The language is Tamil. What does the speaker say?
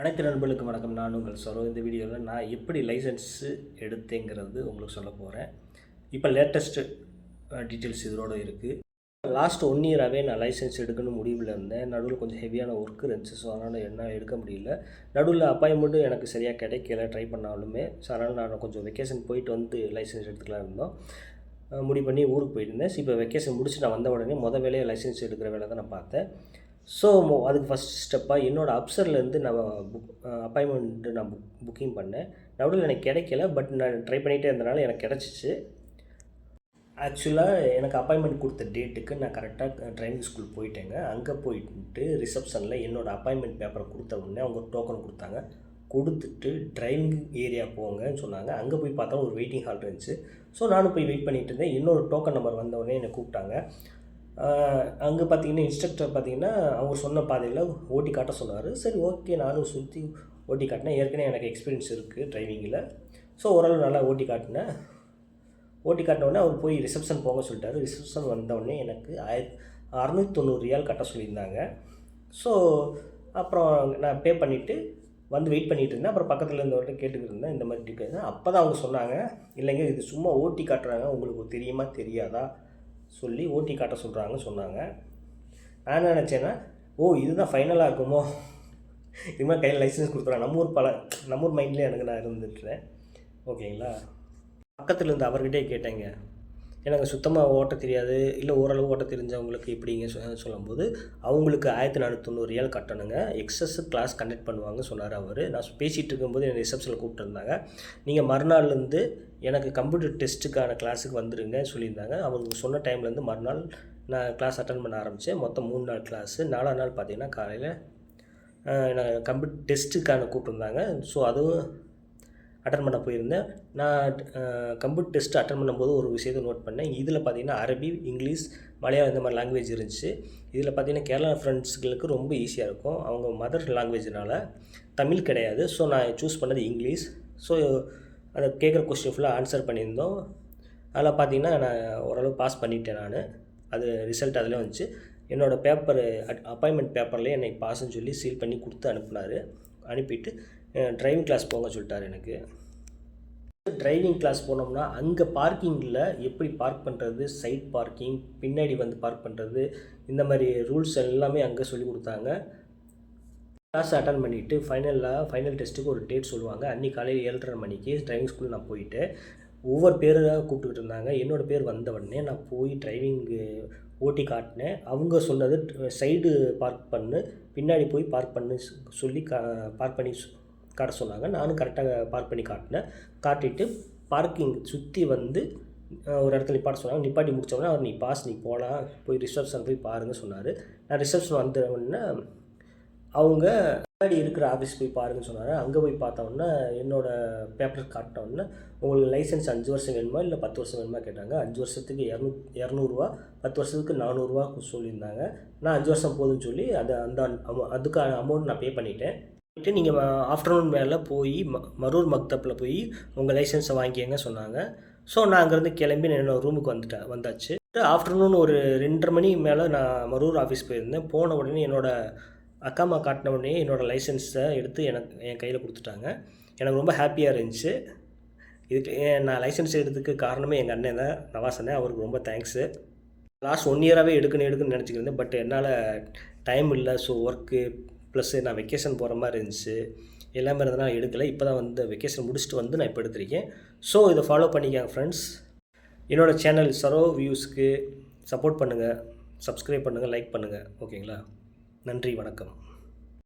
அனைத்து நண்பர்களுக்கும் வணக்கம். நான் உங்கள் சொல்ல இந்த வீடியோவில் நான் எப்படி லைசன்ஸு எடுத்தேங்கிறது உங்களுக்கு சொல்ல போகிறேன் இப்போ லேட்டஸ்ட்டு டீட்டெயில்ஸ் இதோடு இருக்குது லாஸ்ட் ஒன் இயராகவே நான் லைசன்ஸ் எடுக்கணும் முடிவில் இருந்தேன். நடுவில் கொஞ்சம் ஹெவியான ஒர்க் இருந்துச்சு. ஸோ அதனால் என்னால் எடுக்க முடியல. நடுவில் அப்பாயின்மெண்ட்டும் எனக்கு சரியாக கிடைக்கல. ட்ரை பண்ணாலுமே. ஸோ அதனால் நான் கொஞ்சம் வெக்கேஷன் போயிட்டு வந்து லைசன்ஸ் எடுத்துக்கலாம் இருந்தோம். முடிவு பண்ணி ஊருக்கு போயிருந்தேன். ஸோ இப்போ வெக்கேஷன் முடிச்சு நான் வந்த உடனே மொதல் வேலையை லைசன்ஸ் எடுக்கிற வேலை தான் நான் பார்த்தேன். ஸோ அதுக்கு ஃபஸ்ட் ஸ்டெப்பாக என்னோடய அப்சர்லேருந்து நான் புக் அப்பாயின்மெண்ட்டு நான் புக் புக்கிங் பண்ணேன். நடுவில் எனக்கு கிடைக்கல பட் நான் ட்ரை பண்ணிகிட்டே இருந்தனால எனக்கு கிடச்சிச்சு. ஆக்சுவலாக எனக்கு அப்பாயின்மெண்ட் கொடுத்த டேட்டுக்கு நான் கரெக்டாக ட்ரைனிங் ஸ்கூல் போயிட்டேங்க. அங்கே போயிட்டு ரிசப்ஷனில் என்னோடய அப்பாயின்மெண்ட் பேப்பரை கொடுத்த உடனே அவங்க டோக்கன் கொடுத்தாங்க. கொடுத்துட்டு டிரைவிங் ஏரியா போங்கன்னு சொன்னாங்க. அங்கே போய் பார்த்தா ஒரு வெயிட்டிங் ஹால் இருந்துச்சு. ஸோ நானும் போய் வெயிட் பண்ணிகிட்டு இருந்தேன். இன்னொரு டோக்கன் நம்பர் வந்தவொடனே என்னை கூப்பிட்டாங்க. அங்கே பார்த்தீங்கன்னா இன்ஸ்ட்ரக்டர் பார்த்தீங்கன்னா அவர் சொன்ன பாதையில் ஓட்டி காட்ட சொன்னார். சரி ஓகே நானும் சுற்றி ஓட்டி காட்டினேன். ஏற்கனவே எனக்கு எக்ஸ்பீரியன்ஸ் இருக்குது டிரைவிங்கில் ஸோ ஓரளவு நல்லா ஓட்டி காட்டினேன். ஓட்டி காட்டினோடனே அவர் போய் ரிசப்ஷன் போங்க சொல்லிட்டாரு. ரிசப்ஷன் வந்தோடனே எனக்கு ஆயிரத்தி அறநூற்றி தொண்ணூறு ரியால் கட்ட சொல்லியிருந்தாங்க. ஸோ அப்புறம் நான் பே பண்ணிவிட்டு வந்து வெயிட் பண்ணிகிட்டு இருந்தேன். அப்புறம் பக்கத்தில் இருந்தவர்கிட்ட கேட்டுக்கிட்டு இருந்தேன். இந்த மாதிரி டீட்டெயில் அப்போ தான் அவங்க சொன்னாங்க இல்லைங்க இது சும்மா ஓட்டி காட்டுறாங்க. உங்களுக்கு தெரியுமா தெரியாதா? சொல்லி ஓட்டி காட்ட சொல்கிறாங்கன்னு சொன்னாங்க. நான் என்ன நினச்சேன்னா ஓ இதுதான் ஃபைனலாக இருக்குமோ? இதுமாதிரி கையில் லைசன்ஸ் கொடுத்துறாங்க. நம்ம ஊர் பல நம்ம ஊர் மைண்ட்லேயே எனக்கு நான் இருந்துட்டுறேன் ஓகேங்களா பக்கத்தில் இருந்து அவர்கிட்டே கேட்டேங்க. எனக்கு சுத்தமாக ஓட்ட தெரியாது. இல்லை ஓரளவு ஓட்ட தெரிஞ்சவங்களுக்கு எப்படிங்க சொ- சொல்லும்போது அவங்களுக்கு ஆயிரத்தி நானூற்றி தொண்ணூறு ரியால் கட்டணுங்க. எக்ஸஸ் கிளாஸ் கண்டக்ட் பண்ணுவாங்க சொன்னார் அவர். நான் பேசிகிட்டு இருக்கும்போது என்னை ரிசப்ஷனில் கூப்பிட்டுருந்தாங்க. நீங்கள் மறுநாள்லேருந்து எனக்கு கம்ப்யூட்டர் டெஸ்ட்டுக்கான கிளாஸுக்கு வந்துடுங்க சொல்லியிருந்தாங்க. அவங்க சொன்ன டைம்லேருந்து மறுநாள் நான் கிளாஸ் அட்டன் பண்ண ஆரம்பித்தேன் மொத்தம் மூணு நாள் கிளாஸு நாலாம் நாள் பார்த்தீங்கன்னா காலையில் நான் கம்ப்யூட்டர் டெஸ்ட்டுக்கான கூப்பிட்டுருந்தாங்க. ஸோ அதுவும் அட்டன் பண்ண போயிருந்தேன். நான் கம்ப்யூட்டர் டெஸ்ட் அட்டன் பண்ணும்போது ஒரு விஷயத்தை நோட் பண்ணேன். இதில் பார்த்தீங்கன்னா அரபி இங்கிலீஷ் மலையாளம் இந்த மாதிரி லாங்குவேஜ் இருந்துச்சு. இதில் பார்த்தீங்கன்னா கேரளா ஃப்ரெண்ட்ஸுகளுக்கு ரொம்ப ஈஸியாக இருக்கும். அவங்க மதர் லாங்குவேஜ்னால தமிழ் கிடையாது. ஸோ நான் சூஸ் பண்ணது இங்கிலீஷ். ஸோ அதை கேட்குற கொஸ்டின் ஃபுல்லாக ஆன்சர் பண்ணியிருந்தோம். அதில் பார்த்தீங்கன்னா நான் ஓரளவு பாஸ் பண்ணிட்டேன் நான். அது ரிசல்ட் அதில் வந்துச்சு. என்னோடய பேப்பர் அப்பாயின்மெண்ட் பேப்பர்லேயே என்னை பாஸ்ன்னு சொல்லி சீல் பண்ணி கொடுத்து அனுப்புனார். அனுப்பிட்டு டிரைவிங் கிளாஸ் போங்க சொல்லிட்டார் எனக்கு. டிரைவிங் கிளாஸ் போனோம்னா அங்கே பார்க்கிங்கில் எப்படி பார்க் பண்ணுறது சைட் பார்க்கிங் பின்னாடி வந்து பார்க் பண்ணுறது இந்த மாதிரி ரூல்ஸ் எல்லாமே அங்கே சொல்லி கொடுத்தாங்க. கிளாஸ் அட்டன் பண்ணிவிட்டு ஃபைனலாக ஃபைனல் டெஸ்ட்டுக்கு ஒரு டேட் சொல்லுவாங்க. அன்றைக்கி காலையில் ஏழரை மணிக்கு டிரைவிங் ஸ்கூல் நான் போயிட்டு ஒவ்வொரு பேராக கூப்பிட்டுக்கிட்டு இருந்தாங்க. என்னோடய பேர் வந்த உடனே நான் போய் டிரைவிங்கு ஓட்டி காட்டினேன் அவங்க சொன்னது சைடு பார்க் பண்ணு பின்னாடி போய் பார்க் பண்ணு சொல்லி கா பார்க் பண்ணி காட்ட சொன்னாங்க. நானும் கரெக்டாக பார்க் பண்ணி காட்டினேன். காட்டிட்டு பார்க்கிங் சுற்றி வந்து ஒரு இடத்துல நிப்பாட்ட சொன்னாங்க. நிப்பாட்டி முடிச்சோடனே அவர் நீ பாஸ் நீ போகலாம் போய் ரிசப்ஷன் போய் பாருங்கள் சொன்னார். நான் ரிசப்ஷன் வந்த உடனே அவங்க முன்னாடி இருக்கிற ஆஃபீஸ் போய் பாருங்கன்னு சொன்னார். அங்கே போய் பார்த்தோன்னே என்னோடய பேப்பர் காட்டினோன்னே உங்களுக்கு லைசன்ஸ் அஞ்சு வருஷம் வேணுமா இல்லை பத்து வருஷம் வேணுமா? கேட்டாங்க. அஞ்சு வருஷத்துக்கு இரநூ இரநூறுவா பத்து வருஷத்துக்கு நானூறுரூவா சொல்லியிருந்தாங்க. நான் அஞ்சு வருஷம் போதும்னு சொல்லி அது அந்த amou- அதுக்கான அமௌண்ட் நான் பே பண்ணிட்டேன். பண்ணிட்டு நீங்கள் ஆஃப்டர்நூன் மேலே போய் ம மரூர் மக்தப்பில் போய் உங்கள் லைசன்ஸை வாங்கிக்கங்க சொன்னாங்க. ஸோ நான் அங்கேருந்து கிளம்பி என்னோட ரூமுக்கு வந்துட்டேன் வந்தாச்சு. ஆஃப்டர்நூன் ஒரு ரெண்டரை மணி மேலே நான் மரூர் ஆஃபீஸ் போயிருந்தேன். போன உடனே என்னோட அக்கா அம்மா காட்டின உடனே என்னோடய லைசன்ஸை எடுத்து எனக்கு என் கையில் கொடுத்துட்டாங்க. எனக்கு ரொம்ப ஹாப்பியாக இருந்துச்சு. இதுக்கு ஏன் நான் லைசன்ஸ் எடுத்ததுக்கு காரணமே எங்கள் அண்ணன் தான் நவாசனே. அவருக்கு ரொம்ப தேங்க்ஸு லாஸ்ட் ஒன் இயராகவே எடுக்கணும் எடுக்கணும்னு நினச்சிக்கிறேன் பட் என்னால் டைம் இல்லை. ஸோ ஒர்க்கு ப்ளஸ் நான் வெக்கேஷன் போகிற மாதிரி இருந்துச்சு. எல்லாமே இருந்ததுனால் எடுக்கலை. இப்போ தான் வந்து வெக்கேஷன் முடிச்சுட்டு வந்து நான் இப்போ எடுத்திருக்கேன். ஸோ இதை ஃபாலோ பண்ணிக்காங்க ஃப்ரெண்ட்ஸ் என்னோடய சேனல் சரோ வியூஸ்க்கு சப்போர்ட் பண்ணுங்கள் சப்ஸ்கிரைப் பண்ணுங்கள் லைக் பண்ணுங்கள் ஓகேங்களா நன்றி வணக்கம்.